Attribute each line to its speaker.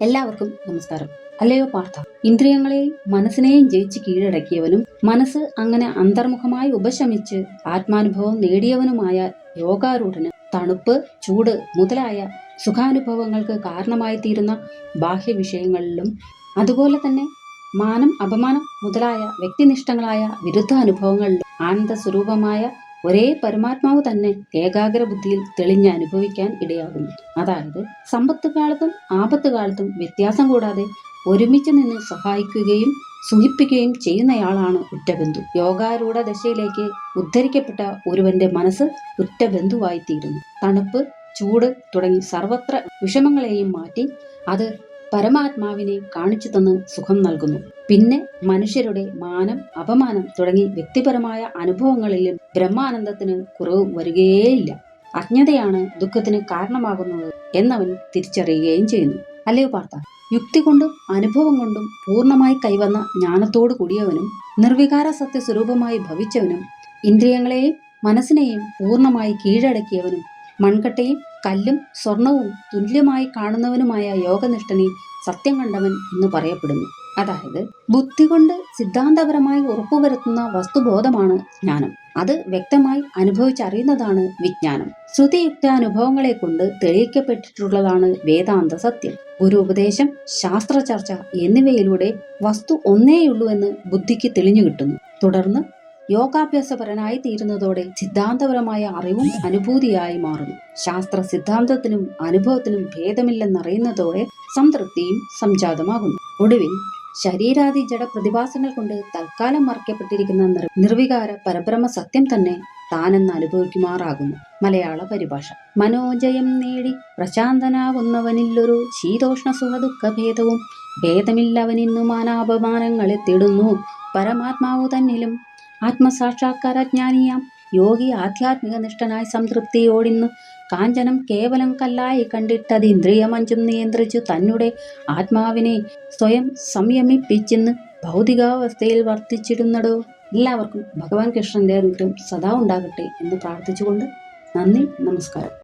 Speaker 1: എല്ലാവർക്കും നമസ്കാരം. അല്ലയോ പാർത്ഥ. ഇന്ദ്രിയങ്ങളെയും മനസ്സിനെയും ജയിച്ച് കീഴടക്കിയവനും മനസ്സ് അങ്ങനെ അന്തർമുഖമായി ഉപശമിച്ച് ആത്മാനുഭവം നേടിയവനുമായ യോഗാരൂഢന് തണുപ്പ് ചൂട് മുതലായ സുഖാനുഭവങ്ങൾക്ക് കാരണമായി തീരുന്ന ബാഹ്യ വിഷയങ്ങളിലും അതുപോലെ തന്നെ മാനം അപമാനം മുതലായ വ്യക്തിനിഷ്ഠങ്ങളായ വിരുദ്ധ അനുഭവങ്ങളിലും ആനന്ദ സ്വരൂപമായ ഒരേ പരമാത്മാവ് തന്നെ ഏകാഗ്ര ബുദ്ധിയിൽ തെളിഞ്ഞ് അനുഭവിക്കാൻ ഇടയാകുന്നു. അതായത് സമ്പത്ത് കാലത്തും ആപത്ത് കാലത്തും വ്യത്യാസം കൂടാതെ ഒരുമിച്ച് നിന്ന് സഹായിക്കുകയും സുഖിപ്പിക്കുകയും ചെയ്യുന്നയാളാണ് ഉറ്റബന്ധു. യോഗാരൂഢ ദശയിലേക്ക് ഉദ്ധരിക്കപ്പെട്ട ഒരുവന്റെ മനസ്സ് ഉറ്റബന്ധുവായിത്തീരുന്നു. തണുപ്പ് ചൂട് തുടങ്ങി സർവത്ര വിഷമങ്ങളെയും മാറ്റി അത് പരമാത്മാവിനെ കാണിച്ചു തന്ന് സുഖം നൽകുന്നു. പിന്നെ മനുഷ്യരുടെ മാനം അപമാനം തുടങ്ങി വ്യക്തിപരമായ അനുഭവങ്ങളിലും ബ്രഹ്മാനന്ദത്തിന് കുറവ് വരികയേയില്ല. അജ്ഞതയാണ് ദുഃഖത്തിന് കാരണമാകുന്നത് എന്നവൻ തിരിച്ചറിയുകയും ചെയ്യുന്നു. അല്ലയോ പാർത്ത യുക്തി കൊണ്ടും അനുഭവം കൊണ്ടും പൂർണമായി കൈവന്ന ജ്ഞാനത്തോടു കൂടിയവനും നിർവികാര സത്യസ്വരൂപമായി ഭവിച്ചവനും ഇന്ദ്രിയങ്ങളെയും മനസ്സിനെയും പൂർണമായി കീഴടക്കിയവനും മൺകട്ടയും കല്ലും സ്വർണവും തുല്യമായി കാണുന്നവനുമായ യോഗനിഷ്ഠനെ സത്യം കണ്ടവൻ എന്ന് പറയപ്പെടുന്നു. അതായത് ബുദ്ധി കൊണ്ട് സിദ്ധാന്തപരമായി ഉറപ്പുവരുത്തുന്ന വസ്തുബോധമാണ് ജ്ഞാനം. അത് വ്യക്തമായി അനുഭവിച്ചറിയുന്നതാണ് വിജ്ഞാനം. ശ്രുതിയുക്ത അനുഭവങ്ങളെ കൊണ്ട് തെളിയിക്കപ്പെട്ടിട്ടുള്ളതാണ് വേദാന്ത സത്യം. ഗുരു ഉപദേശം ശാസ്ത്ര ചർച്ച എന്നിവയിലൂടെ വസ്തു ഒന്നേയുള്ളൂ എന്ന് ബുദ്ധിക്ക് തെളിഞ്ഞു കിട്ടുന്നു. തുടർന്ന് യോഗാഭ്യാസപരനായി തീരുന്നതോടെ സിദ്ധാന്തപരമായ അറിവും അനുഭൂതിയായി മാറുന്നു. ശാസ്ത്ര സിദ്ധാന്തത്തിനും അനുഭവത്തിനും ഭേദമില്ലെന്നറിയുന്നതോടെ സംതൃപ്തിയും സംജാതമാകുന്നു. ഒടുവിൽ ശരീരാദി ജഡ പ്രതിഭാസങ്ങൾ കൊണ്ട് തൽക്കാലം മറയ്ക്കപ്പെട്ടിരിക്കുന്ന നിർവികാര പരബ്രഹ്മ സത്യം തന്നെ താനെന്ന് അനുഭവിക്കുമാറാകുന്നു. മലയാള പരിഭാഷ. മനോജയം നേടി പ്രശാന്തനാകുന്നവനില്ലൊരു ശീതോഷ്ണ സുഖദുഃഖ ഭേദവും ഭേദമില്ലവനിന്നു മാനാപമാനങ്ങളെ തേടുന്നു. പരമാത്മാവ് തന്നിലും ആത്മസാക്ഷാത്കാരജ്ഞാനിയാം. യോഗി ആധ്യാത്മിക നിഷ്ഠനായ സംതൃപ്തിയോടിന്ന്. കാഞ്ചനം കേവലം കല്ലായി കണ്ടിട്ടത് ഇന്ദ്രിയമഞ്ചും നിയന്ത്രിച്ചു. തന്നെ ആത്മാവിനെ സ്വയം സംയമിപ്പിച്ചെന്ന് ഭൗതികാവസ്ഥയിൽ വർത്തിച്ചിടുന്നടോ. എല്ലാവർക്കും ഭഗവാൻ കൃഷ്ണന്റെ അനുഗ്രഹം സദാ ഉണ്ടാകട്ടെ എന്ന് പ്രാർത്ഥിച്ചുകൊണ്ട് നന്ദി നമസ്കാരം.